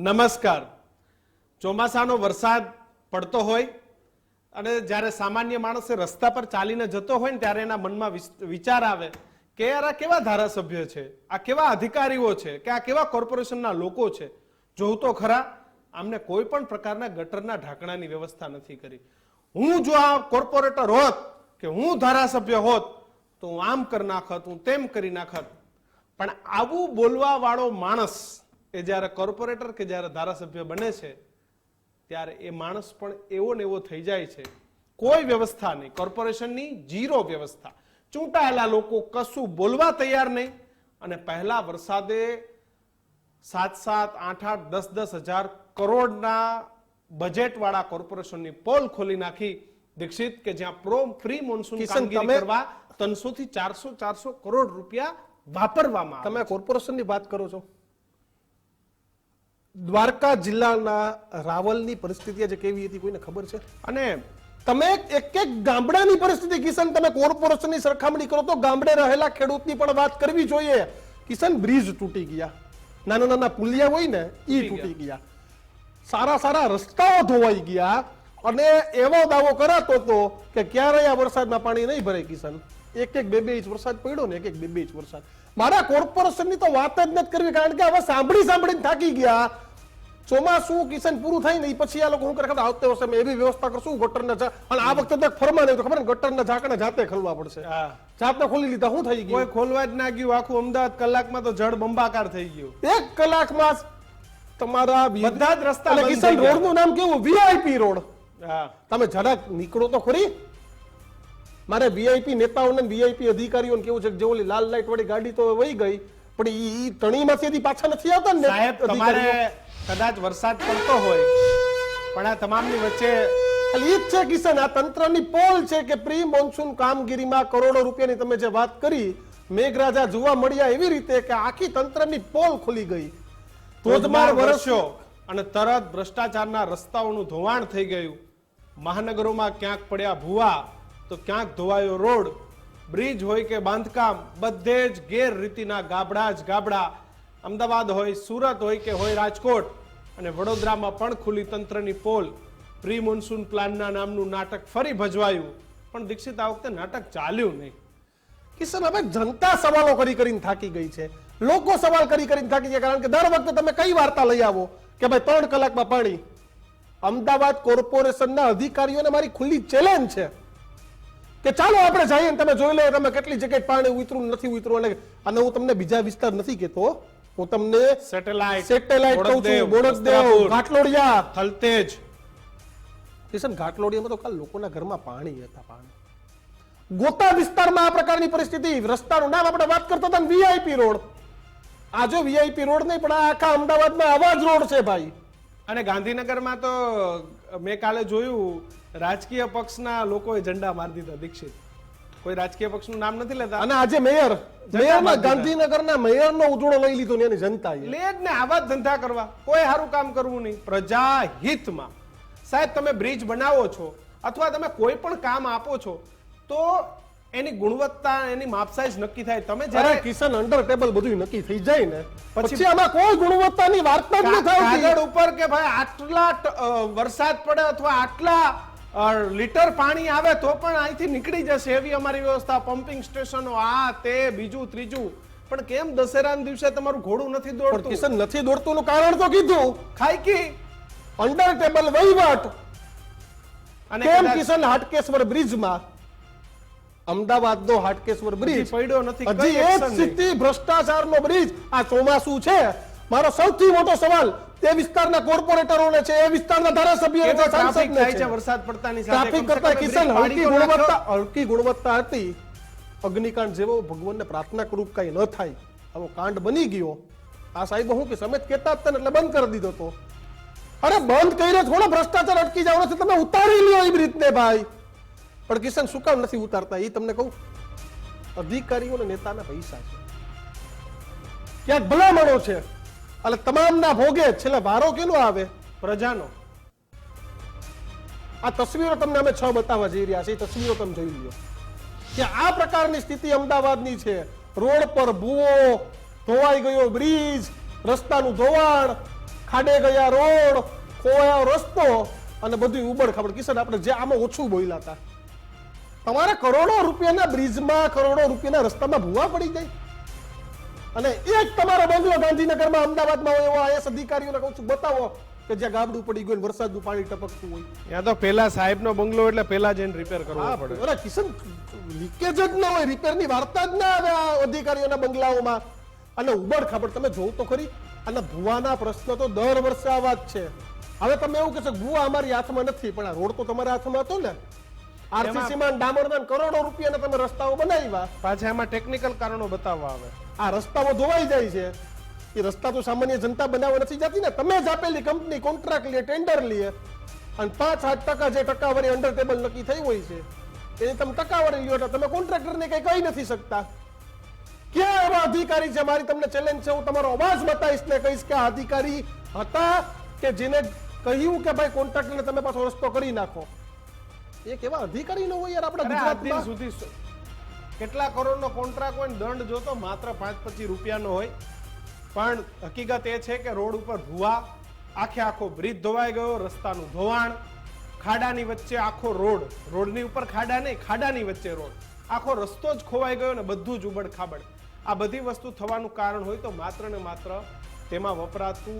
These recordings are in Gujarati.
નમસ્કાર. ચોમાસાનો વરસાદ પડતો હોય અને જ્યારે સામાન્ય માણસે રસ્તા પર ચાલીને જતો હોય ને ત્યારે એના મનમાં વિચાર આવે કે યાર આ કેવા ધારાસભ્ય છે? આ કેવા અધિકારીઓ છે? કે આ કેવા કોર્પોરેશનના લોકો છે? જોઉં તો ખરા, આમને કોઈ પણ પ્રકારના ગટરના ઢાંકણાની વ્યવસ્થા નથી કરી. હું જો આ કોર્પોરેટર હોત કે હું ધારાસભ્ય હોત, તો હું આમ કરી નાખત, હું તેમ કરી નાખત. પણ આવું બોલવા વાળો માણસ એ જ્યારે કોર્પોરેટર કે જ્યારે ધારાસભ્ય બને છે ત્યારે એ માણસ પણ એવો ને એવો થઈ જાય છે. કોઈ વ્યવસ્થા નહીં. કોર્પોરેશનની જીરો વ્યવસ્થા. ચૂંટાયેલા લોકો કશું બોલવા તૈયાર નહીં. અને પહેલા વરસાદે સાત સાત આઠ આઠ દસ દસ હજાર કરોડના બજેટ વાળા કોર્પોરેશનની પોલ ખોલી નાખી. દીક્ષિત કે જ્યાં પ્રો ફ્રી મોન્સૂન કામગીરી કરવા ત્રણસો થી ચારસો ચારસો કરોડ રૂપિયા વાપરવામાં તમે કોર્પોરેશનની વાત કરો છો. દ્વારકા જિલ્લાના રાવલની પરિસ્થિતિ આજે કેવી હતી કોઈને ખબર છે? અને તમે એક એક ગામડાની પરિસ્થિતિ કિશન તમે કોર્પોરેશનની સરખામણી કરો તો ગામડે રહેલા ખેડૂતની પણ વાત કરવી જોઈએ. કિશન બ્રિજ તૂટી ગયા. નાના નાના પુલિયા હોય ને એ તૂટી ગયા. સારા સારા રસ્તાઓ ધોવાઈ ગયા. અને એવો દાવો કરાતો હતો કે ક્યારેય આ વરસાદમાં પાણી નહીં ભરે કિશન. એક એક બે બે ઇંચ વરસાદ પડ્યો ને એક એક બે બે ઇંચ વરસાદ. મારા કોર્પોરેશનની તો વાત જ નથી કરવી કારણ કે હવે સાંભળી સાંભળીને થાકી ગયા. ચોમાસું કિશન પૂરું થાય ને એ પછી આ લોકો હું કરે આવતે વર્ષે એવી વ્યવસ્થા કરશું ગટરના જા અને આ વખતે તો ફરમાન આવ્યું તો ખબર ને? ગટરના ઝાકણા જાતે ખોલવા પડશે. જાતે ખોલી લીધા શું થઈ કોઈ ખોલવા જ ના ગયું આખું અમદાવાદ કલાકમાં તો જળ બંબાકાર થઈ ગયું. એક કલાકમાં તમારા બધા જ રસ્તા કિશન રોડનું નામ કેવું? VIP road. તમે જરાક નીકળો તો ખરી. મારે વીઆઈપી નેતાઓને વીઆઈપી અધિકારીઓને કેવું છે કે જે ઓલી લાલ લાઈટ વાળી ગાડી તો વહી ગઈ પણ ઈ ટણીમાંથી પાછા નથી આવતા ને સાહેબ તમારે કદાચ વરસાદ પડતો હોય પણ આ તમામની વચ્ચે એટલે ઈ જ છે કિશન આ તંત્રની પોલ છે કે પ્રી મોન્સૂન કામગીરીમાં કરોડો રૂપિયાની તમે જે વાત કરી મેઘરાજા જોવા મળ્યા એવી રીતે કે આખી તંત્રની પોલ ખુલી ગઈ. ધોધમાર વરસ્યો અને તરત ભ્રષ્ટાચારના રસ્તાઓનું ધોવાણ થઈ ગયું. મહાનગરોમાં ક્યાંક પડ્યા ભૂવા તો ક્યાંક ધોવાયો રોડ, બ્રિજ હોય કે બાંધકામ, બધે જ ગેરરીતિના ગાબડા જ ગાબડા. અમદાવાદ હોય, સુરત હોય કે હોય રાજકોટ, અને વડોદરામાં પણ ખુલ્લી તંત્રની પોલ. પ્રી મોન્સૂન પ્લાનના નામનું નાટક ફરી ભજવાયું. પણ દીક્ષિત, આ વખતે નાટક ચાલ્યું નહીં. કિશન હવે જનતા સવાલો કરી કરીને થાકી ગઈ છે. લોકો સવાલ કરી કરીને થાકી ગયા, કારણ કે દર વખતે તમે કઈ વાર્તા લઈ આવો? કે ભાઈ, ત્રણ કલાકમાં પાણી. અમદાવાદ કોર્પોરેશનના અધિકારીઓને મારી ખુલ્લી ચેલેન્જ છે. કે ચાલો આપણે જઈએ તમે જોઈ લો તમે કેટલી જગ્યાએ પાણી ઉતરું નથી ઉતરું અને અને હું તમને બીજા વિસ્તાર નથી કેતો હું તમને સેટેલાઇટ સેટેલાઇટ કહું છું. બોડકદેવ, ઘાટલોડિયા. થલતેજ. કિશન ઘાટલોડિયામાં તો કાલ લોકોના ઘરમાં પાણી હતા પાણી. ગોતા વિસ્તારમાં આ પ્રકારની પરિસ્થિતિ. રસ્તાનું નામ આપણે વાત કરતા હતા વીઆઈપી રોડ. આ જો વીઆઈપી રોડ નહીં પણ આખા અમદાવાદમાં આવા જ રોડ છે ભાઈ. અને ગાંધીનગરમાં તો મેં કાલે જોયું રાજકીય પક્ષના લોકોએ ઝંડા મારી દીધા દીક્ષિત. કોઈ રાજકીય પક્ષનું નામ નથી લેતા? અને આજે મેયર મેયરમાં ગાંધીનગરના મેયરનો ઉજળો લઈ લીધો ને એની જનતા લે જ ને આવા ધંધા કરવા. કોઈ સારું કામ કરવું નહીં. પ્રજા હિતમાં સાહેબ તમે બ્રિજ બનાવો છો અથવા તમે કોઈ પણ કામ આપો છો તો એની ગુણવત્તા એની માપસાઈઝ નક્કી થાય. તમે જ્યારે કિશન અંડર ટેબલ બધું નક્કી થઈ જાય ને પછી- આમાં કોઈ ગુણવત્તાની વાર્તા જ ન થાય કાગળ ઉપર કે ભાઈ આટલા વરસાદ પડે અથવા આટલા લીટર પાણી આવે તો પણ અહીંથી નીકળી જશે. એવી અમારી વ્યવસ્થા પમ્પિંગ સ્ટેશનો આ તે બીજું ત્રીજું. પણ કેમ દશેરાના દિવસે તમારું ઘોડું નથી દોડતું? કિશન નથી દોડતું નું કારણ તો કીધું. ખાઈકી અંડર ટેબલ વહીવટ. અને કેમ કિશન હાટકેશ્વર બ્રિજમાં અમદાવાદનો હાટકેશ્વર બ્રિજ પડ્યો નથી હજી નહીં. સ્થિતિ ભ્રષ્ટાચારનો બ્રિજ આ ચોમાસું છે. મારો સૌથી મોટો સવાલ તે વિસ્તારના કોર્પોરેટરોને છે એ વિસ્તારના ધારાસભ્યોને છે ટ્રાફિક સાંસદને થાય છે વરસાદ પડતાની સાથે. ટ્રાફિક કરતા કિશન હલકી. ગુણવત્તા હલકી ગુણવત્તા હતી. અગ્નિકાંડ જેવો ભગવાનને પ્રાર્થના કરું કઈ ન થાય. આવો કાંડ બની ગયો. આ સાહેબ હું કે સમેત કહેતા હતા એટલે બંધ કરી દીધો તો. અરે બંધ કરીને થોડો ભ્રષ્ટાચાર અટકી જવાનો છે તમે ઉતારી લ્યો એવી રીતને ભાઈ. પણ કિશન શું કામ નથી ઉતારતા? એ તમને કહું. અધિકારીઓ અને નેતાના પૈસા છે. ક્યાંક ભલામણો છે. એટલે તમામના ભોગે છેલ્લે વારો કેનો આવે? પ્રજાનો. આ તસવીરો તમને અમે છ બતાવવા જઈ રહ્યા છે એ તસવીરો તમે જોઈ લો કે આ પ્રકારની સ્થિતિ અમદાવાદની છે. રોડ પર ભૂવો, ધોવાઈ ગયો બ્રિજ, રસ્તાનું ધોવાણ, ખાડે ગયા રોડ, ખોવાયો રસ્તો અને બધું ઉબડ ખાબડ. કિશન, આપણે જે આમાં ઓછું બોલ્યા હતા. તમારે કરોડો રૂપિયાના બ્રિજમાં, કરોડો રૂપિયાના રસ્તામાં ભૂવા પડી જાય. અને એક તમારો બંગલો ગાંધીનગરમાં અમદાવાદમાં હોય એવા આઈએસ અધિકારીઓને કહું છું બતાવો કે જ્યાં ગાબડું પડી ગયું ને વરસાદનું પાણી ટપકતું હોય. ત્યાં તો પેલા સાહેબનો બંગલો એટલે પેલા જઈને રિપેર કરવો પડે. અરે કિશન લીકેજ જ ન હોય રિપેરની વાર્તા જ ના આવે અધિકારીઓના બંગલાઓમાં. અને ઉબડ ખાબડ તમે જોવું તો ખરી. અને ભુવાના પ્રશ્ન તો દર વર્ષે આવા જ છે. હવે તમે એવું કહેશો ભુવા અમારી હાથમાં નથી પણ આ રોડ તો તમારા હાથમાં હતો ને. આરસીસી માં ડામરના કરોડો રૂપિયાના તમે રસ્તાઓ બનાવ્યા. પાછા એમાં ટેકનિકલ કારણો બતાવવા આવે. આ રસ્તાઓ ધોવાઈ જાય છે. એ રસ્તા તો સામાન્ય જનતા બનાવવા નથી જતી ને. તમે જ આપેલી કંપની કોન્ટ્રાક્ટ લે ટેન્ડર લે. અને પાંચ આઠ ટકા જે ટકાવારી અંડર ટેબલ નક્કી થઈ હોય છે એની તમે ટકાવારી લ્યો એટલે તમે કોન્ટ્રાક્ટરને કઈ કહી નથી શકતા. ક્યાં એવા અધિકારી છે? મારી તમને ચેલેન્જ છે હું તમારો અવાજ બતાવીશ ને કહીશ કે આ અધિકારી હતા કે જેને કહ્યું કે ભાઈ કોન્ટ્રાક્ટરને તમે પાછો રસ્તો કરી નાખો. એ કેવા અધિકારી ન હોય યાર આપણા ગુજરાતમાં? સુધી કેટલા કરોડનો કોન્ટ્રાક્ટ હોય દંડ જોતો માત્ર પાંચ પચીસ રૂપિયાનો હોય. પણ હકીકત એ છે કે રોડ ઉપર ભૂવા આખે આખો બ્રિજ ધોવાઈ ગયો રસ્તાનું ધોવાણ ખાડાની વચ્ચે આખો રોડ રોડની ઉપર ખાડા નહીં ખાડાની વચ્ચે રોડ. આખો રસ્તો જ ખોવાઈ ગયો ને બધું જ ઉબડ ખાબડ. આ બધી વસ્તુ થવાનું કારણ હોય તો માત્ર ને માત્ર તેમાં વપરાતું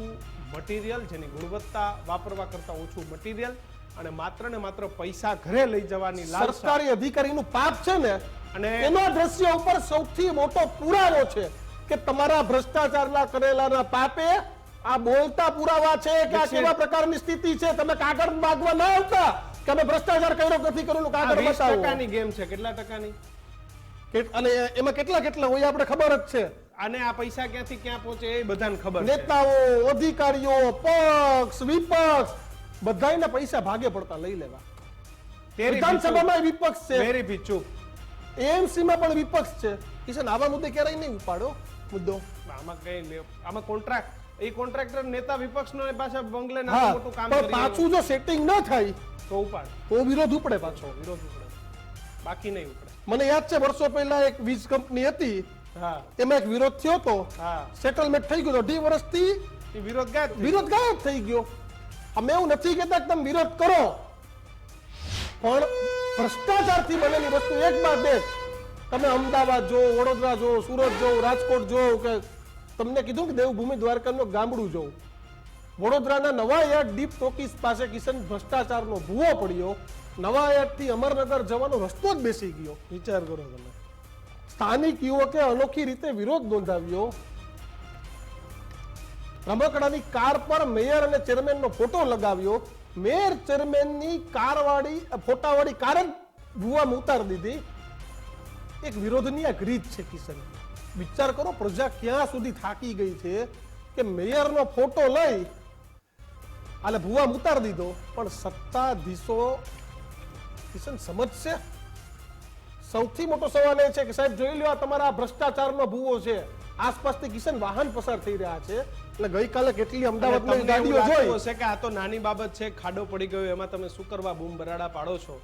મટીરિયલ જેની ગુણવત્તા વાપરવા કરતા ઓછું મટીરિયલ અને માત્ર ને માત્ર પૈસા ઘરે લઈ જવાની સરકારી અધિકારીનું પાપ છે ને અને એના દ્રશ્ય ઉપર સૌથી મોટો પુરાવો છે કે તમારા ભ્રષ્ટાચારના કરેલાના પાપે આ બોલતા પુરાવા છે કે આ કેવા પ્રકારની સ્થિતિ છે તમે કાગળ માગવા ન આવતા કે અમે ભ્રષ્ટાચાર કર્યો નથી કર્યો કાગળ બતાવો. ટકાની ગેમ છે કેટલા ટકાની? અને એમાં કેટલા કેટલા હોય આપણે ખબર જ છે. અને આ પૈસા ક્યાંથી ક્યાં પહોંચે એ બધાને ખબર નેતાઓ અધિકારીઓ પક્ષ વિપક્ષ બધાયના પૈસા ભાગે પડતા લઈ લેવા. વિધાનસભામાં વિપક્ષ છે. વેરી ચૂપ AMC માં પણ વિપક્ષ છે. કિશન આવા મુદ્દે ક્યારેય નહીં ઉપાડો મુદ્દો. આમાં કઈ આમાં કોન્ટ્રાક્ટ એ કોન્ટ્રાક્ટર નેતા વિપક્ષનો પાછા બંગલે ના મોટું કામ પણ પાછું જો સેટિંગ ન થાય તો ઉપાડ. તો વિરોધ ઉપડે પાછો. વિરોધ ઉપડે. બાકી નહીં ઉપડે. મને યાદ છે વર્ષો પહેલા એક વીજ કંપની હતી. હા. એમાં એક વિરોધ થયો હતો. હા. સેટલમેન્ટ થઈ ગયો તો અઢી વર્ષથી એ વિરોધ ગાયબ વિરોધ ગાયબ થઈ ગયો. અમે એવું નથી કહેતા કે તમે વિરોધ કરો. પણ ભ્રષ્ટાચારથી બનેલી વસ્તુ એક બાદ એક તમે અમદાવાદ જો, વડોદરા જો, સુરત જો, રાજકોટ જો, કે તમને કીધું કે દેવભૂમિ દ્વારકાનું ગામડું જોઉં વડોદરાના નવા યાર્ડ ડીપ ટોકીસ પાસે કિશન ભ્રષ્ટાચારનો ભૂવો પડ્યો. નવાયાર્ડથી અમરનગર જવાનો રસ્તો જ બેસી ગયો. વિચાર કરો તમે. સ્થાનિક યુવકે અનોખી રીતે વિરોધ નોંધાવ્યો. રમકડાની કાર પર મેયર અને ચેરમેનનો ફોટો લગાવ્યો. મેયર ચેરમેનની કારવાળી, ફોટાવાળી કાર જ ભૂવામાં ઉતારી દીધી. એક વિરોધની એક રીત છે કિશન. વિચાર કરો, પ્રજા ક્યાં સુધી થાકી ગઈ છે કે મેયરનો ફોટો લઈ આલે ભૂવામાં ઉતારી દીધો. પણ સત્તાધીશો, કિશન, સમજશે? સૌથી મોટો સવાલ એ છે કે સાહેબ, જોઈ લો તમારા ભ્રષ્ટાચારનો ભૂવો છે. આસપાસથી કિશન વાહન પસાર થઈ રહ્યા છે. એટલે ગઈકાલે કેટલી અમદાવાદમાં ગાડીઓ જોઈ? હશે કે આ તો નાની બાબત છે ખાડો પડી ગયો એમાં તમે શું કરવા બૂમ બરાડા પાડો છો?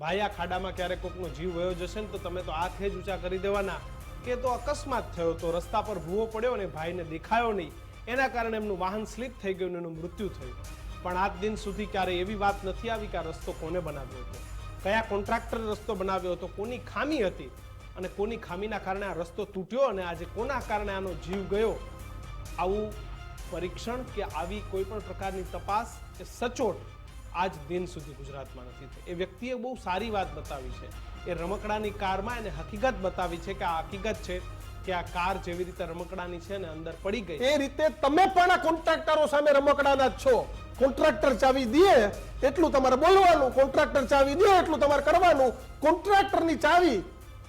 ભાઈ આ ખાડામાં ક્યારેક કોકનો જીવ વયો જશે ને તો તમે તો હાથ જ ઊંચા કરી દેવાના. કે તો અકસ્માત થયો તો રસ્તા પર ભૂવો પડ્યો ને ભાઈને દેખાયો નહીં. એના કારણે એમનું વાહન સ્લીપ થઈ ગયું એનું મૃત્યુ થયું. પણ આજ દિન સુધી ક્યારે એવી વાત નથી આવી કે આ રસ્તો કોને બનાવ્યો હતો? કયા કોન્ટ્રાક્ટર રસ્તો બનાવ્યો હતો? કોની ખામી હતી? અને કોની ખામીના કારણે આ રસ્તો તૂટ્યો અને આજે કોના કારણે આનો જીવ ગયો? આવું પરીક્ષણ કે આવી કોઈ પણ પ્રકારની તપાસ કે સચોટ આજ દિન સુધી ગુજરાતમાં નથી થઈ. એ વ્યક્તિએ બહુ સારી વાત બતાવી છે. એ રમકડાની કારમાં એને હકીકત બતાવી છે કે આ હકીકત છે કે આ કાર જેવી રીતે રમકડાની છે ને અંદર પડી ગઈ. એ રીતે તમે પણ આ કોન્ટ્રાક્ટરો સામે રમકડાના જ છો. કોન્ટ્રાક્ટર ચાવી દે એટલું તમારે બોલવાનું, કોન્ટ્રાક્ટર ચાવી દે એટલું તમારે કરવાનું. કોન્ટ્રાક્ટરની ચાવી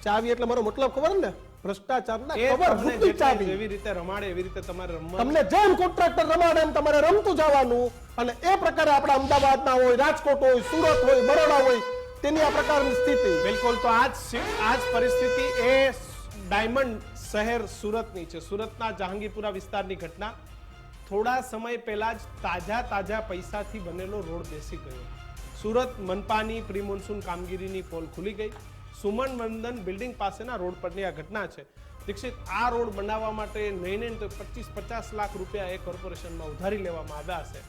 ચાવી એટલે મારો મતલબ ખબર ને? ભ્રષ્ટાચારના એ કવર રૂપી ચાવી. એવી રીતે રમાડે એવી રીતે તમારે રમવાનું. તમને જેમ કોન્ટ્રાક્ટર રમાડે એમ તમારે રમતું જવાનું અને એ પ્રકારે આપણા અમદાવાદના હોય રાજકોટ હોય સુરત હોય બરોડા હોય તેની આ પ્રકારની સ્થિતિ. બિલકુલ તો આજ આજ પરિસ્થિતિ એ ડાયમંડ શહેર સુરતની છે. સુરતના જહાંગીરપુરા વિસ્તારની ઘટના. થોડા સમય પહેલા જ તાજા તાજા પૈસાથી બનેલો રોડ બેસી ગયો. સુરત મનપાની પ્રી મોન્સૂન કામગીરીની પોલ ખુલી ગઈ. સુમન વંદન બિલ્ડિંગ પાસેના રોડ પરની આ ઘટના છે. દીક્ષિત આ રોડ બનાવવા માટે નહીં નહીં તો પચીસ પચાસ લાખ રૂપિયા એ કોર્પોરેશનમાં ઉધારી લેવામાં આવ્યા છે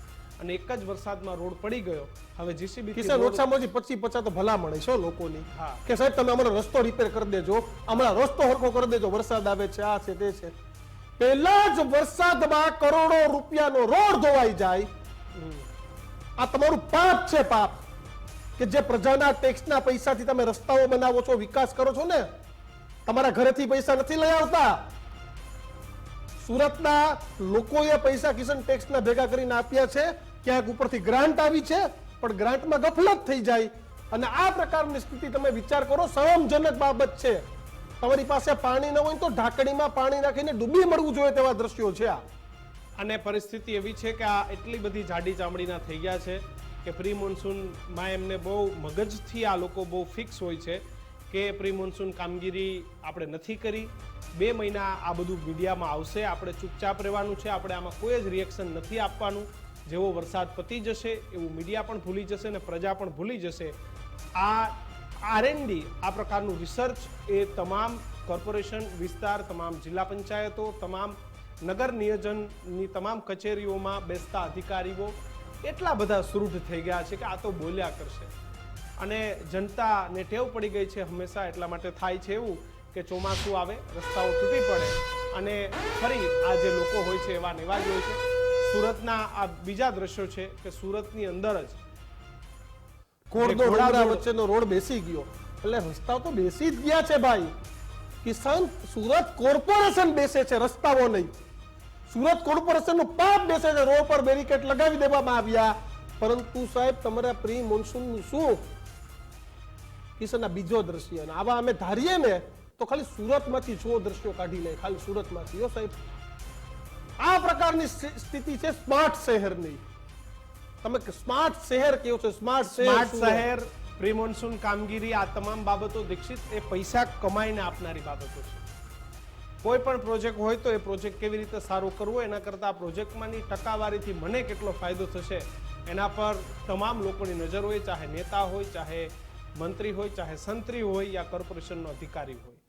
અને એક જ વરસાદમાં રોડ પડી ગયો. હવે જીસીબી કિસાન ઓછામાં ઓછી પચીસ પચાસ તો ભલામણ છે લોકોની. હા. કે સાહેબ તમે અમારો રસ્તો રિપેર કરી દેજો. હમણાં રસ્તો હરખો કરી દેજો. વરસાદ આવે છે આ છે તે છે. પહેલા જ વરસાદમાં કરોડો રૂપિયાનો રોડ ધોવાઈ જાય. આ તમારું પાપ છે પાપ. કે જે પ્રજાના ટેક્સના પૈસાથી તમે રસ્તાઓ બનાવો છો, વિકાસ કરો છો ને, તમારા ઘરેથી પૈસા નથી લઈ આવતા. સુરતના લોકોએ પૈસા કિશન ટેક્સના ભેગા કરીને આપ્યા છે, ક્યાંક ઉપરથી ગ્રાન્ટ આવી છે, પણ ગ્રાન્ટમાં ગફલત થઈ જાય. અને આ પ્રકારની સ્થિતિ તમે વિચાર કરો શરમજનક બાબત છે. તમારી પાસે પાણી ન હોય તો ઢાંકણીમાં પાણી નાખીને ડૂબી મળવું જોઈએ તેવા દ્રશ્યો છે આ. અને પરિસ્થિતિ એવી છે કે આ એટલી બધી જાડી ચામડીના થઈ ગયા છે કે પ્રી મોન્સૂનમાં એમને બહુ મગજથી આ લોકો બહુ ફિક્સ હોય છે કે પ્રી મોન્સૂન કામગીરી આપણે નથી કરી. બે મહિના આ બધું મીડિયામાં આવશે, આપણે ચૂપચાપ રહેવાનું છે, આપણે આમાં કોઈ જ રિએક્શન નથી આપવાનું. જેવો વરસાદ પતી જશે, એવું મીડિયા પણ ભૂલી જશે અને પ્રજા પણ ભૂલી જશે. આ આરએનડી આ પ્રકારનું રિસર્ચ એ તમામ કોર્પોરેશન વિસ્તાર, તમામ જિલ્લા પંચાયતો, તમામ નગર નિયોજનની તમામ કચેરીઓમાં બેસતા અધિકારીઓ એટલા બધા સુરૂઢ થઈ ગયા છે કે આ તો બોલ્યા કરશે. અને જનતાને ટેવ પડી ગઈ છે હંમેશા એટલા માટે થાય છે એવું કે ચોમાસું આવે રસ્તાઓ તૂટી પડે અને ફરી આ જે લોકો હોય છે એવા ને જ હોય છે. સુરતના આ બીજા દ્રશ્યો છે કે સુરતની અંદર જ ઘોડા વચ્ચેનો રોડ બેસી ગયો. એટલે રસ્તાઓ તો બેસી જ ગયા છે ભાઈ. કિસાન સુરત કોર્પોરેશન બેસે છે રસ્તાઓ નહીં. સુરત કોર્પોરેશનનું પાપ બેસે છે. રોડ પર બેરિકેડ લગાવી દેવામાં આવ્યા. પરંતુ સાહેબ તમારા પ્રી મોન્સૂનનું શું? કિશનના આ બીજો દ્રશ્ય. અને આવા અમે ધારીએ ને તો ખાલી સુરતમાંથી છો દ્રશ્યો કાઢી લે ખાલી સુરતમાંથી. હો સાહેબ. આ પ્રકારની સ્થિતિ છે સ્માર્ટ શહેરની. તમે સ્માર્ટ શહેર કેવું છો? સ્માર્ટ શહેર સ્માર્ટ શહેર પ્રી મોન્સૂન કામગીરી આ તમામ બાબતો દીક્ષિત એ પૈસા કમાઈને આપનારી બાબતો છે. કોઈ પણ પ્રોજેક્ટ હોય તો એ પ્રોજેક્ટ કેવી રીતે સારો કરવો એના કરતાં આ પ્રોજેક્ટમાંની ટકાવારીથી મને કેટલો ફાયદો થશે એના પર તમામ લોકોની નજર હોય ચાહે નેતા હોય ચાહે મંત્રી હોય ચાહે સંત્રી હોય યા કોર્પોરેશનનો અધિકારી હોય.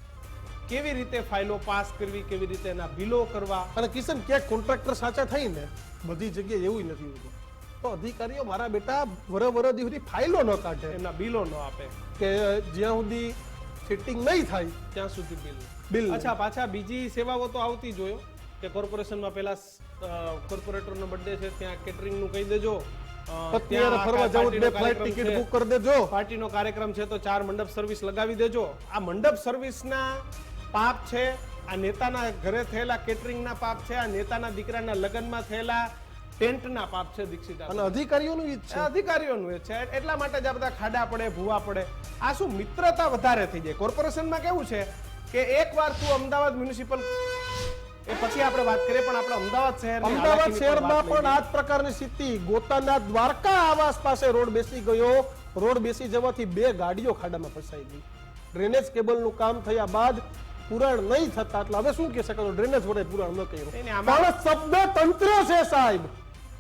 કેવી રીતે ફાઇલો પાસ કરવી કેવી રીતે એના બિલો કરવા? અને કિશન ક્યાંક કોન્ટ્રાક્ટર સાચા થઈ ને બધી જગ્યાએ એવું નથી હોતું. તો અધિકારીઓ મારા બેટા વર વર સુધી ફાઇલો ન કાઢે. એના બિલો ન આપે. કે જ્યાં સુધી ફિટિંગ નહીં થાય ત્યાં સુધી બિલ બિલ અચ્છા પાછા બીજી સેવાઓ તો આવતી જોયો કે કોર્પોરેશનમાં પેલા કોર્પોરેટરનો બર્થડે છે ત્યાં કેટરિંગનું કહી દેજો. અ, પત્ની ત્યાં હારે ફરવા જવું બે ફ્લાઇટ ટિકિટ બુક કરી દેજો. પાર્ટીનો કાર્યક્રમ છે તો ચાર મંડપ સર્વિસ લગાવી દેજો. આ મંડપ સર્વિસના પાપ છે આ નેતાના ઘરે થયેલા કેટરિંગના પાપ છે આ નેતાના દીકરાના લગ્નમાં થયેલા ટેન્ટના પાપ છે દીક્ષિત અને અધિકારીઓનું ઈ છે. અધિકારીઓનું એ છે. એટલા માટે જ આ બધા ખાડા પડે ભૂવા પડે. આ શું મિત્રતા વધારે થઈ જાય? કોર્પોરેશનમાં કેવું છે? કે એકવાર તું અમદાવાદ મ્યુનિસિપલ એ પછી આપણે વાત કરીએ પણ આપણે અમદાવાદ શહેરમાં પણ આ જ પ્રકારની સ્થિતિ. ગોતાના દ્વારકા આવાસ પાસે રોડ બેસી ગયો. રોડ બેસી જવાથી બે ગાડીઓ ખાડામાં ફસાઈ ગઈ. ડ્રેનેજ કેબલનું કામ થયા બાદ પુરાણ નહીં થતા. એટલે હવે શું કહી શકાય? ડ્રેનેજ વડે પુરાણ ન કર્યું. પણ શબ્દ તંત્ર છે સાહેબ.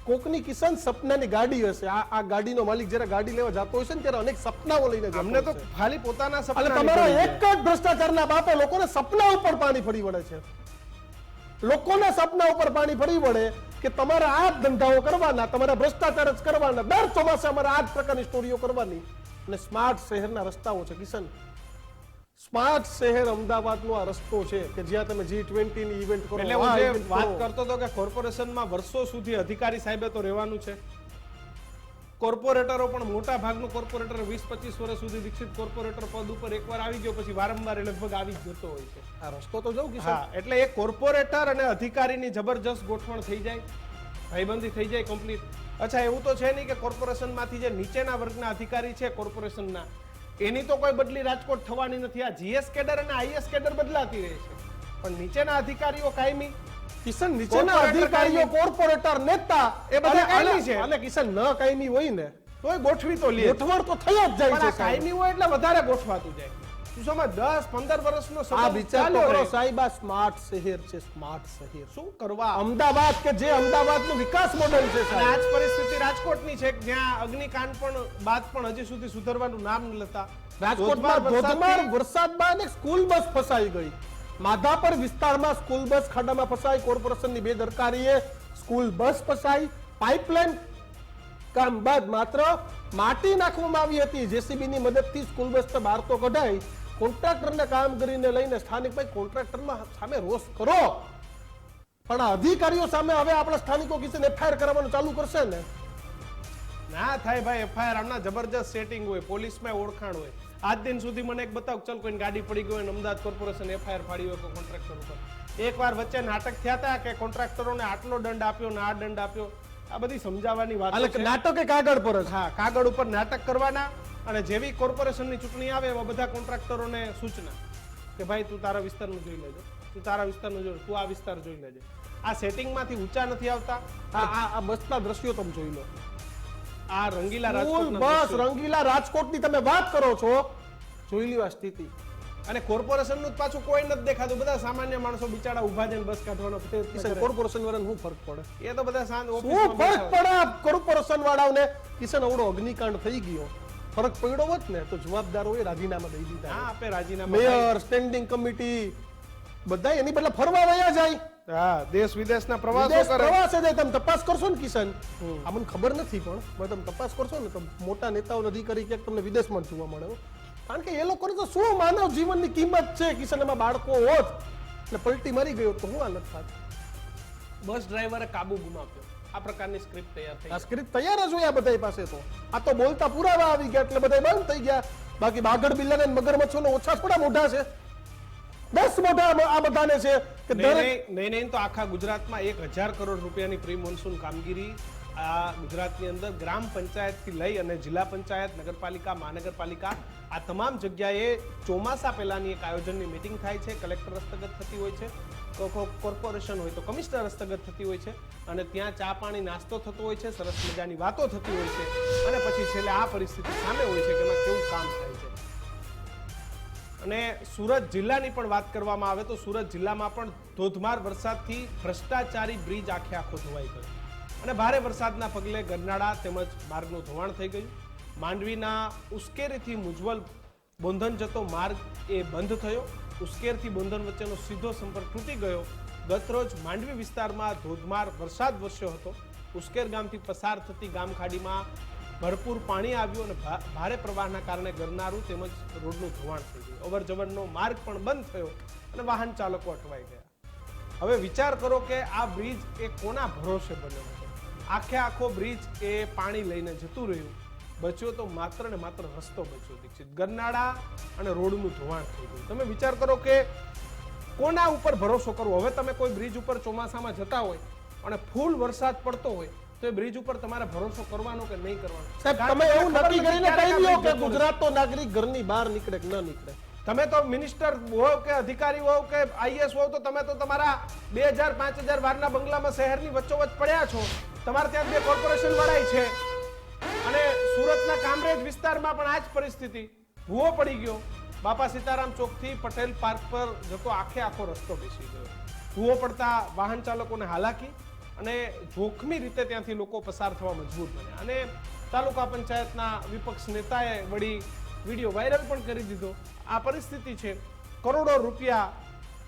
કોકની કિસાન સપનાની ગાડી હશે. આ આ ગાડીનો માલિક જ્યારે ગાડી લેવા જતો છે ને ત્યારે અનેક સપનાઓ લઈને અમને તો ખાલી પોતાના સપના તમારા એક જ ભ્રષ્ટાચારના બાપે લોકોને સપના ઉપર પાણી ફરી વળે છે. લોકોના સપના ઉપર પાણી ફરી વળે કે તમારા આ જ ધંધાઓ કરવાના તમારા ભ્રષ્ટાચાર જ કરવાના. દર ચોમાસે અમારે આ જ પ્રકારની સ્ટોરીઓ કરવાની. અને સ્માર્ટ શહેરના રસ્તાઓ છે કિશન સ્માર્ટ શહેર અમદાવાદનો આ રસ્તો છે કે જ્યાં તમે જી ટ્વેન્ટી ની ઇવેન્ટ કરો એટલે હું જે વાત કરતો હતો કે કોર્પોરેશનમાં વર્ષો સુધી અધિકારી સાહેબે તો રહેવાનું છે. કોર્પોરેટરો પણ મોટા ભાગનો કોર્પોરેટર વીસ પચીસ વર્ષ સુધી દીક્ષિત કોર્પોરેટર પદ ઉપર એકવાર આવી ગયો પછી વારંવાર લગભગ આવી જ જતો હોય છે. આ રસ્તો તો જવું હા એટલે એ કોર્પોરેટર અને અધિકારીની જબરજસ્ત ગોઠવણ થઈ જાય ભાઈબંધી થઈ જાય કમ્પ્લીટ અચ્છા એવું તો છે નહીં કે કોર્પોરેશનમાંથી જે નીચેના વર્ગના અધિકારી છે કોર્પોરેશનના એની તો કોઈ બદલી રાજકોટ થવાની નથી. આ જીએસ કેડર અને આઈએસ કેડર બદલાતી રહે છે. પણ નીચેના અધિકારીઓ કાયમી? કિશન નીચેના અધિકારીઓ કોર્પોરેટર નેતા એ બધા કાયમી છે. અને કિશન ન કાયમી હોય ને તોય ગોઠવી તો લે. ગોઠવણ તો થઈ જ જાય છે કાયમી હોય એટલે વધારે ગોઠવાતું જાય. તું દસ પંદર વર્ષનો આ વિચાર કરો સાહેબ આ સ્માર્ટ શહેર છે સ્માર્ટ શહેર. શું કરવા? અમદાવાદ કે જે અમદાવાદનું વિકાસ મોડેલ છે સાહેબ આજ પરિસ્થિતિ રાજકોટની છે જ્યાં અગ્નિકાંડ પણ બાદ પણ હજી સુધી સુધરવાનું નામ ન લેતા. રાજકોટમાં ધોધમાર વરસાદમાં એક સ્કૂલ બસ ફસાઈ ગઈ. માધાપર વિસ્તારમાં સ્કૂલ બસ ખાડામાં ફસાઈ. કોર્પોરેશનની બેદરકારીએ સ્કૂલ બસ ફસાઈ. પાઇપલાઇન કામ બાદ માત્ર માટી નાખવામાં આવી હતી. જેસીબીની મદદથી સ્કૂલ બસ તો બહાર તો કઢાઈ. કોન્ટ્રાક્ટરને કામગીરીને લઈને સ્થાનિક ભાઈ કોન્ટ્રાક્ટરના સામે રોષ કરો. પણ આ અધિકારીઓ સામે હવે આપણા સ્થાનિકો કિશન એફઆઈઆર કરવાનું ચાલુ કરશે ને? ના થાય ભાઈ એફઆઈઆર આમના જબરજસ્ત સેટિંગ હોય પોલીસમાં ઓળખાણ હોય. આજ દિન સુધી મને એક બતાવ ચલ કોઈ ગાડી પડી ગઈ હોય અમદાવાદ કોર્પોરેશન એફઆઈઆર ફાડી હોય કોન્ટ્રાક્ટર ઉપર. એકવાર વચ્ચે નાટક થયા હતા કે કોન્ટ્રાક્ટરોને આટલો દંડ આપ્યો ને આ દંડ આપ્યો? આ બધી સમજાવવાની વાત નાટક કાગળ પર હા કાગળ ઉપર નાટક કરવાના. અને જેવી કોર્પોરેશનની ચૂંટણી આવે એવા બધા કોન્ટ્રાક્ટરોને સૂચના કે ભાઈ તું તારા વિસ્તારનું જોઈ લેજો. તું તારા વિસ્તારનું જોઈ તું આ વિસ્તાર જોઈ લેજે. આ સેટિંગમાંથી ઊંચા નથી આવતા. આ બસના દ્રશ્યો તમે જોઈ લો. આ રંગીલા રાજકોટ બસ રંગીલા રાજકોટની તમે વાત કરો છો. જોઈ લ્યો આ સ્થિતિ. અને કોર્પોરેશનનું જ પાછું કોઈ નથી દેખાતું. બધા સામાન્ય માણસો બિચારા ઊભા જઈને બસ કાઢવાનો કિશન કોર્પોરેશન વાળાને શું ફરક પડે? એ તો બધા શાંત શું ફરક પડે કોર્પોરેશન વાળાઓને કિશન અવડો અગ્નિકાંડ થઈ ગયો. ફરક પડ્યો હોત ને તો જવાબદારોએ રાજીનામા દઈ દીધા હા આપે રાજીનામા મેયર સ્ટેન્ડિંગ કમિટી બધા એની બદલે ફરવા વયા જાય. હા દેશ વિદેશના પ્રવાસો કરે. પ્રવાસે જાય તમે તપાસ કરશો ને કિશન? આ મને ખબર નથી પણ પણ તમે તપાસ કરશો ને તો મોટા નેતાઓ અધિકારી ક્યાંક તમને વિદેશમાં જોવા મળે કારણ કે એ લોકોને તો શું માનવ જીવનની કિંમત છે? કિશન એમાં બાળકો હોત. એટલે પલટી મારી ગયો તો હું હાલત થાત બસ ડ્રાઈવરે કાબુ ગુમાવ્યો. આ પ્રકારની સ્ક્રિપ્ટ તૈયાર થઈ આ સ્ક્રિપ્ટ તૈયાર જ હોય આ બધા પાસે તો. આ તો બોલતા પુરાવા આવી ગયા એટલે બધા બંધ થઈ ગયા. બાકી બાગડ બિલ્લા ને મગરમચ્છો ઓછા થોડા મોઢા છે. દસ મોઢા આ બધાને છે કે દરેક નહીં નહીં તો આખા ગુજરાતમાં એક હજાર કરોડ રૂપિયાની પ્રી મોન્સૂન કામગીરી આ ગુજરાતની અંદર ગ્રામ પંચાયતથી લઈ અને જિલ્લા પંચાયત નગરપાલિકા મહાનગરપાલિકા આ તમામ જગ્યાએ ચોમાસા પહેલાની એક આયોજનની મિટિંગ થાય છે. કલેક્ટર હસ્તગત થતી હોય છે. કોર્પોરેશન હોય તો કમિશનર હસ્તગત થતી હોય છે અને ત્યાં ચા પાણી નાસ્તો થતો હોય છે, સરસ મજાની વાતો થતી હોય છે અને પછી છેલ્લે આ પરિસ્થિતિ સામે હોય છે કે એમાં કેવું કામ થાય છે. અને સુરત જિલ્લાની પણ વાત કરવામાં આવે તો સુરત જિલ્લામાં પણ ધોધમાર વરસાદથી ભ્રષ્ટાચારી બ્રિજ આખે આખો ધોવાઈ ગયો. અને ભારે વરસાદના પગલે ગરનાળા તેમજ માર્ગનું ધોવાણ થઈ ગયું. માંડવીના ઉશ્કેરીથી મુજવલ બોંધન જતો માર્ગ એ બંધ થયો. ઉશ્કેરથી બોંધન વચ્ચેનો સીધો સંપર્ક તૂટી ગયો. ગતરોજ માંડવી વિસ્તારમાં ધોધમાર વરસાદ વરસ્યો હતો. ઉશ્કેર ગામથી પસાર થતી ગામખાડીમાં ભરપૂર પાણી આવ્યું અને ભારે પ્રવાહના કારણે ગરનારું તેમજ રોડનું ધોવાણ થઈ ગયું. અવરજવરનો માર્ગ પણ બંધ થયો અને વાહન ચાલકો અટવાઈ ગયા. હવે વિચાર કરો કે આ બ્રિજ એ કોના ભરોસે બન્યો હતો? આખે આખો બ્રિજ એ પાણી લઈને જતું રહ્યું. બચ્યો તો માત્ર ને માત્ર રસ્તો બચ્યો દીક્ષિત. ગરનાળા અને રોડનું ધોવાણ થઈ ગયું. તમે વિચાર કરો કે કોના ઉપર ભરોસો કરવો? હવે તમે કોઈ બ્રિજ ઉપર ચોમાસામાં જતા હોય અને ફૂલ વરસાદ પડતો હોય તો એ બ્રિજ ઉપર તમારે ભરોસો કરવાનો કે નહીં કરવાનો? સાહેબ તમે એવું નક્કી કરીને કહી દો કે ગુજરાતનો નાગરિક ઘરની બહાર નીકળે કે ન નીકળે? તમે તો મિનિસ્ટર હોવ કે અધિકારી હોવ કે આઈએસ હોવ તો તમે તો તમારા બે હજાર પાંચ હજાર વારના બંગલામાં શહેરની વચ્ચોવચ પડ્યા છો. તમારે ત્યાં બે કોર્પોરેશન વાળાય છે. અને સુરતના કામરેજ વિસ્તારમાં પણ આ જ પરિસ્થિતિ ભૂવો પડી ગયો. બાપા સીતારામ ચોકથી પટેલ પાર્ક પર જતો આખે આખો રસ્તો બેસી ગયો. ભૂવો પડતા વાહન ચાલકોને હાલાકી અને જોખમી રીતે ત્યાંથી લોકો પસાર થવા મજબૂર બન્યા. અને તાલુકા પંચાયતના વિપક્ષ નેતાએ વળી વીડિયો વાયરલ પણ કરી દીધો. આ પરિસ્થિતિ છે, કરોડો રૂપિયા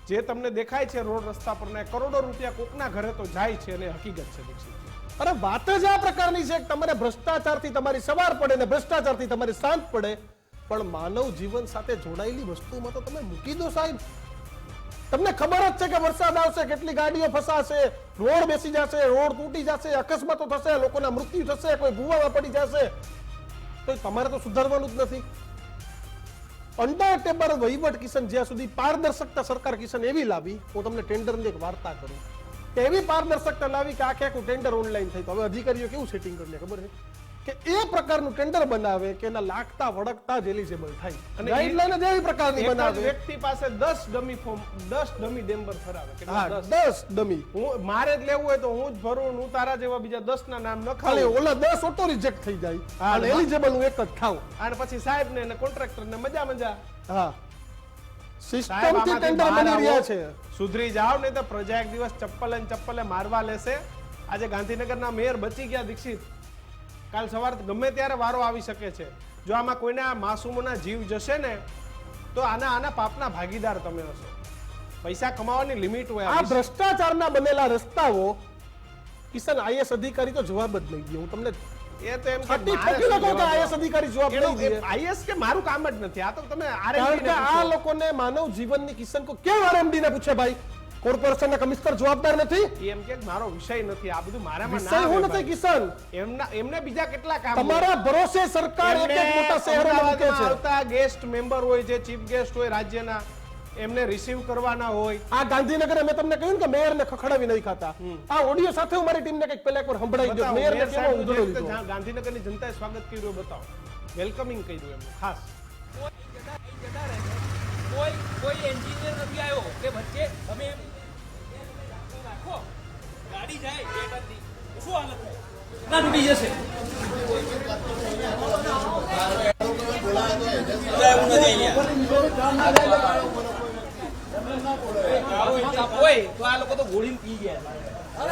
જે તમને દેખાય છે રોડ રસ્તા પરના કરોડો રૂપિયા કોકના ઘરે તો જાય છે અને હકીકત છે દીક્ષિત અરે વાત જ આ પ્રકારની છે કે તમારે ભ્રષ્ટાચારથી તમારી સવાર પડે ને ભ્રષ્ટાચારથી તમારી શાંત પડે. પણ માનવ જીવન સાથે જોડાયેલી વસ્તુમાં તો તમે મૂકી દો સાહેબ. તમને ખબર જ છે કે વરસાદ આવશે, કેટલી ગાડીઓ ફસાશે, રોડ બેસી જશે, રોડ તૂટી જશે, અકસ્માતો થશે, લોકોના મૃત્યુ થશે, કોઈ ભૂવામાં પડી જશે. તો તમારે તો સુધારવાનું જ નથી. અંડર ટેબલ વહીવટ કિશન જ્યાં સુધી પારદર્શકતા સરકાર કિશન એવી લાવી, હું તમને ટેન્ડરની એક વાર્તા કરું. એવી પારદર્શકતા લાવી કે આખે આખું ટેન્ડર ઓનલાઈન થઈ તો. હવે અધિકારીઓ કેવું સેટિંગ કરી ખબર છે કે એ પ્રકારનું ટેન્ડર બનાવે કે એના લાગતા વળગતા જ એલિજિબલ થાય. અને ગાઈડલાઈન જ એવી પ્રકારની બનાવે. વ્યક્તિ પાસે દસ ડમી ફોર્મ દસ ડમી ડેમ્બર ફરાવે. કે દસ. ડમી હું મારે જ લેવું હોય તો હું જ ભરું હું તારા જેવા બીજા દસ ના નામ ન ખાલી ઓલા દસ ઓટો રિજેક્ટ થઈ જાય. અને એલિજિબલ હું એક જ થાઉં અને પછી સાહેબ ને કોન્ટ્રાક્ટર ને મજા મજા હા. સિસ્ટમથી ટેન્ડર બની રહ્યા છે. સુધરી જાવ નહીં તો પ્રજા એક દિવસ ચપ્પલ અને ચપ્પલે મારવા લેશે. આજે ગાંધીનગરના મેયર બચી ગયા દીક્ષિત. કાલ સવાર ગમે ત્યારે વારો આવી શકે છે. જો આમાં કોઈના માસૂમોના જીવ જશે ને તો આના આના પાપના ભાગીદાર તમે હશો. પૈસા કમાવાની લિમિટ હોય આ ભ્રષ્ટાચારના બનેલા રસ્તાઓ કિશન આઈએસ અધિકારી તો જવાબ જ નહીં ગયો હું તમને એ તો એમ કે છાતી મારે ઠોકી શું નાખો કે જવાબ આઈએસ અધિકારી જવાબ નહીં દે એ કે મારું કામ જ નથી. આ તો તમે કારણ કે આ લોકોને માનવ જીવનની કિશન કો કેમ આરએમડી ને પૂછે ભાઈ? કોર્પોરેશનના કમિશનર જવાબદાર નથી? એમ કે મારો વિષય નથી. આ બધું મારામાં વિષય ના હું નથી. કિશન એમના એમને બીજા કેટલા કામ તમારા ભરોસે સરકાર એક એક મોટા શહેરોમાં મૂકે છે. આવતા ગેસ્ટ મેમ્બર હોય જે ચીફ ગેસ્ટ હોય રાજ્યના. એમને રિસીવ કરવાના હોય. આ ગાંધીનગર અમે તમને કહ્યું કે મેયર ને ખખડાવી નહીં ખાતા. આ ઓડિયો સાથે હું મારી ટીમને કંઈક પહેલા એકવાર સંભળાવી દઉં. મેયર ને કેવો ઉધડો લીધો જા- ગાંધીનગરની જનતાએ સ્વાગત કર્યું બતાવો. વેલકમિંગ કર્યું એમને ખાસ. જતા રહે છે. કોઈ કોઈ એન્જિનિયર નથી આવ્યો કે વચ્ચે તમે એમ રાખો. ગાડી જાય શું હાલત થાય ના તૂટી જશે. હોય તો આ લોકો ગોળીને પી ગયા ના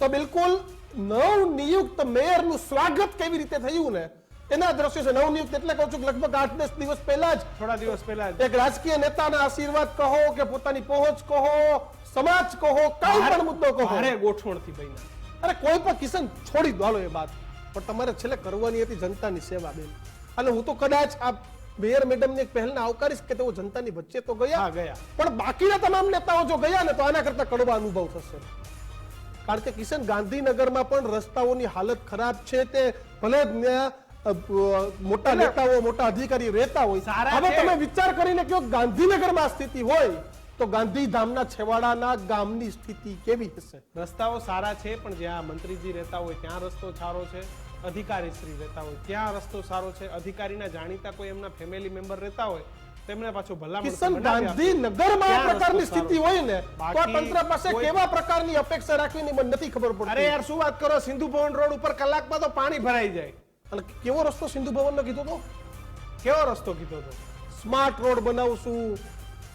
ના બિલકુલ નવ નિયુક્ત મેયરનું સ્વાગત કેવી રીતે થયું ને? એના દ્રશ્યો છે. નવ નિયુક્ત એટલે કહું છું લગભગ આઠ દસ દિવસ પહેલા જ થોડા દિવસ પહેલા જ. એક રાજકીય નેતાના આશીર્વાદ કહો કે પોતાની પહોંચ કહો સમાજ કહો કઈ પણ મુદ્દો કહો. ભારે ગોઠવણથી ભાઈ અરે કોઈ પણ કિશન છોડી દો હાલો એ વાત. પણ તમારે છેલ્લે કરવાની હતી જનતાની સેવા બેન. અને હું તો કદાચ આ મેયર મેડમ ને પહેલને આવકારીશ કે તેઓ જનતાની વચ્ચે તો ગયા. ગયા. પણ બાકીના તમામ નેતાઓ જો ગયા ને તો આના કરતા કડવા અનુભવ થશે. કારણ કે કિશન ગાંધીનગરમાં પણ રસ્તાઓની હાલત ખરાબ છે તે ભલે મોટા નેતાઓ મોટા અધિકારી રહેતા હોય. સારા હવે તમે વિચાર કરીને કહો ગાંધીનગરમાં સ્થિતિ હોય તો ગાંધીધામના છેવાડાના ગામની સ્થિતિ કેવી હશે? રસ્તાઓ સારા છે પણ જ્યાં મંત્રીજી રહેતા હોય ત્યાં રસ્તો સારો છે. અધિકારી શ્રી રહેતા હોય. ત્યાં રસ્તો સારો છે? અધિકારીના જાણીતા કોઈ એમના ફેમિલી મેમ્બર રહેતા હોય તેમને પાછું ભલામણ કિશન ગાંધીનગરમાં આ પ્રકારની સ્થિતિ હોય ને તો આ તંત્ર પાસે કેવા પ્રકારની અપેક્ષા રાખવીની મને નથી ખબર અરે યાર શું વાત કરો? સિંધુ ભવન રોડ ઉપર કલાકમાં તો પાણી ભરાઈ જાય. અને કેવો રસ્તો સિંધુ ભવનનો કીધો તો? કેવો રસ્તો કીધો તો? સ્માર્ટ રોડ બનાવશું.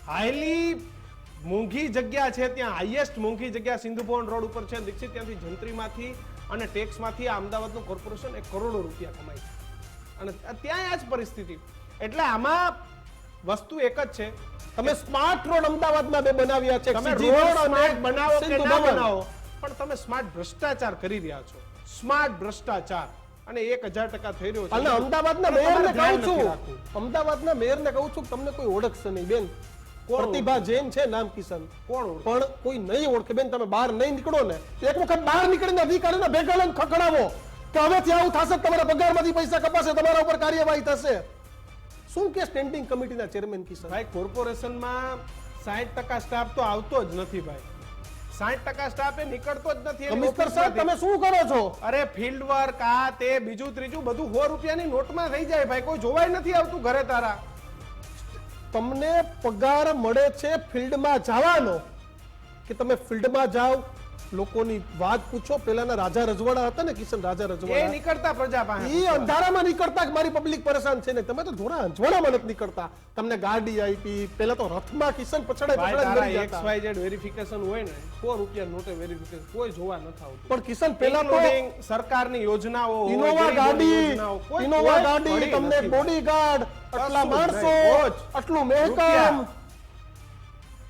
હાઈલી મોંઘી જગ્યા છે ત્યાં હાઈએસ્ટ મોંઘી જગ્યા સિંધુ ભવન રોડ ઉપર છે. દીક્ષિત ત્યાંથી જંત્રીમાંથી અને ટેક્સમાંથી આ અમદાવાદનું કોર્પોરેશન એક કરોડો રૂપિયા કમાય છે. અને ત્યાં આ જ પરિસ્થિતિ. એટલે આમાં વસ્તુ એક જ છે. તમે સ્માર્ટ રોડ અમદાવાદમાં બે બનાવ્યા છે. તમે રોડ સ્માર્ટ બનાવો કે ના બનાવો? પણ તમે સ્માર્ટ ભ્રષ્ટાચાર કરી રહ્યા છો. સ્માર્ટ ભ્રષ્ટાચાર. અને એક હજાર ટકા થઈ રહ્યો છે. અને અમદાવાદના મેયરને કહું છું. અમદાવાદના મેયરને કહું છું તમને કોઈ ઓળખશે નહીં બેન. પ્રતિભા જૈન છે નામ કિશન. કોણ પણ કોઈ નહીં ઓળખે બેન તમે બહાર નહીં નીકળો ને એક વખત બહાર નીકળીને અધિકારીને ભેગા લઈને ખખડાવો કે હવેથી આવું થશે તમારા પગારમાંથી પૈસા કપાશે તમારા ઉપર કાર્યવાહી થશે. શું કે સ્ટેન્ડિંગ કમિટીના ચેરમેન કિશન? ભાઈ કોર્પોરેશનમાં સાહીઠ ટકા સ્ટાફ તો આવતો જ નથી ભાઈ. સાહીઠ ટકા સ્ટાફ એ નીકળતો જ નથી કમિશનર સાહેબ તમે શું કરો છો? અરે ફિલ્ડ વર્ક આ તે બીજું ત્રીજું બધું સો રૂપિયાની નોટમાં થઈ જાય ભાઈ. કોઈ જોવાય નથી આવતું ઘરે તારા. તમને પગાર મળે છે ફિલ્ડમાં જવાનો? કે તમે ફિલ્ડમાં જાઓ લોકોની વાત પૂછો પેલાના રાજા રજવાડા હતા ને કિશન રાજા રજવાડા? એ નીકળતા પ્રજા પાસે. એ અંધારામાં નીકળતા કે મારી પબ્લિક પરેશાન છે ને? તમે તો ધોરા અંજવાડામાં નથી નીકળતા. તમને ગાડી આપી પેલા તો રથમાં કિશન પછડાય પછડાય એક્સ વાય ઝેડ વેરિફિકેશન હોય ને 100 રૂપિયા નોટે વેરિફિકેશન કોઈ જોવા નથી આવતું પણ કિશન પેલા તો સરકારની યોજનાઓ ઇનોવા ગાડી ઇનોવા ગાડી તમને બોડીગાર્ડ આટલા માણસો આટલું મહેકમ.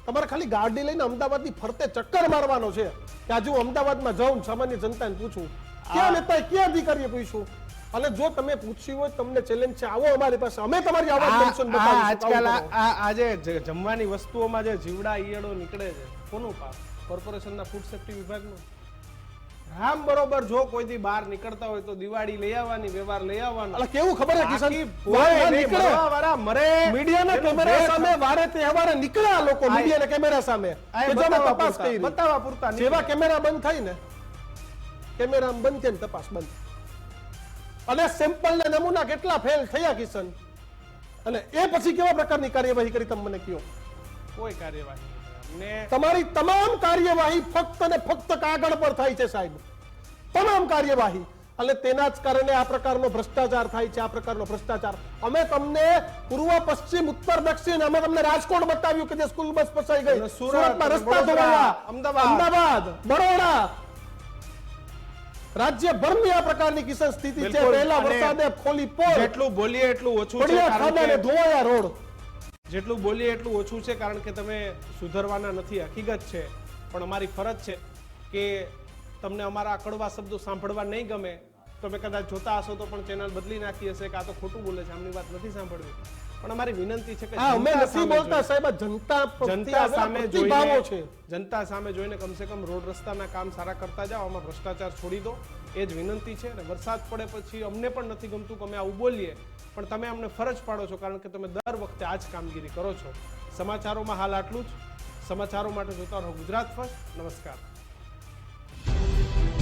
તમારે ખાલી ગાડી લઈને અમદાવાદની ફરતે ચક્કર મારવાનો છે કે આજે હું અમદાવાદમાં જાઉં સામાન્ય જનતાને પૂછું ક્યાં નેતા ક્યાં અધિકારીએ પૂછ્યું? અને જો તમે પૂછ્યું હોય તમને ચેલેન્જ છે. આવો અમારી પાસે. અમે તમારી આવાજ આ- બનશું ને આ બતાવીશું. આજકાલ આવું આ કરો. આ- આ જે જ- જમવાની વસ્તુઓમાં જે જીવડા ઈયળો નીકળે છે કોનું પાપ કોર્પોરેશનના ફૂડ સેફ્ટી વિભાગનું? રામ બરોબર જો કોઈ દી બહાર નીકળતા હોય તો દિવાળી લઈ આવવાની વ્યવહાર લઈ આવવાનો. એટલે કેવું ખબર છે કિશન? નીકળે. વારા મરે. મીડિયાના કેમેરા સામે વારે તહેવારે નીકળ્યા લોકો આ- મીડિયાના કેમેરા સામે. કે જો તપાસ કરી. બતાવા પૂરતા જેવા કેમેરા બંધ થાય ને કેમેરા બંધ છે ને તપાસ બંધ. અને સેમ્પલ ને નમૂના કેટલા ફેલ થયા કિશન? અને એ પછી કેવા પ્રકારની કાર્યવાહી કરી તમે મને કયો કોઈ કાર્યવાહી તમારી તમામ કાર્યવાહી ફક્ત ને ફક્ત કાગળ પર થાય છે સાહેબ. તમામ કાર્યવાહી. અને તેના જ કારણે આ પ્રકારનો ભ્રષ્ટાચાર થાય છે આ પ્રકારનો ભ્રષ્ટાચાર. અમે તમને પૂર્વ પશ્ચિમ ઉત્તર દક્ષિણ અમે તમને રાજકોટ બતાવ્યું કે જે સ્કૂલ બસ ફસાઈ ગઈ. સુરતમાં રસ્તા ધોવાયા. અમદાવાદ. બરોડા. રાજ્યભરની આ પ્રકારની કિશન સ્થિતિ છે. પહેલા વરસાદે ખોલી પોલ. જેટલું બોલીએ એટલું ઓછું છે ધોવાયા રોડ. જેટલું બોલીએ એટલું ઓછું છે કારણ કે તમે સુધરવાના નથી હકીકત છે. પણ અમારી ફરજ છે કે તમને અમારા અકડવા શબ્દો સાંભળવા નહીં ગમે તમે કદાચ જોતા હશો તો પણ ચેનલ બદલી નાખી હશે કે આ તો ખોટું બોલે છે આમની વાત નથી સાંભળવી. પણ અમારી વિનંતી છે કે અમે નથી બોલતા સાહેબ જનતા જનતા સામે જોઈને જનતા સામે જોઈને કમસે કમ રોડ રસ્તાના કામ સારા કરતા જાઓ આમાં ભ્રષ્ટાચાર છોડી દો. એ જ વિનંતી છે અને વરસાદ પડે પછી અમને પણ નથી ગમતું કે અમે આવું બોલીએ. પણ તમે અમને ફરજ પાડો છો કારણ કે તમે દર વખતે આ જ કામગીરી કરો છો. સમાચારોમાં હાલ આટલું જ. સમાચારો માટે જોતા રહો ગુજરાત ફર્સ્ટ. નમસ્કાર.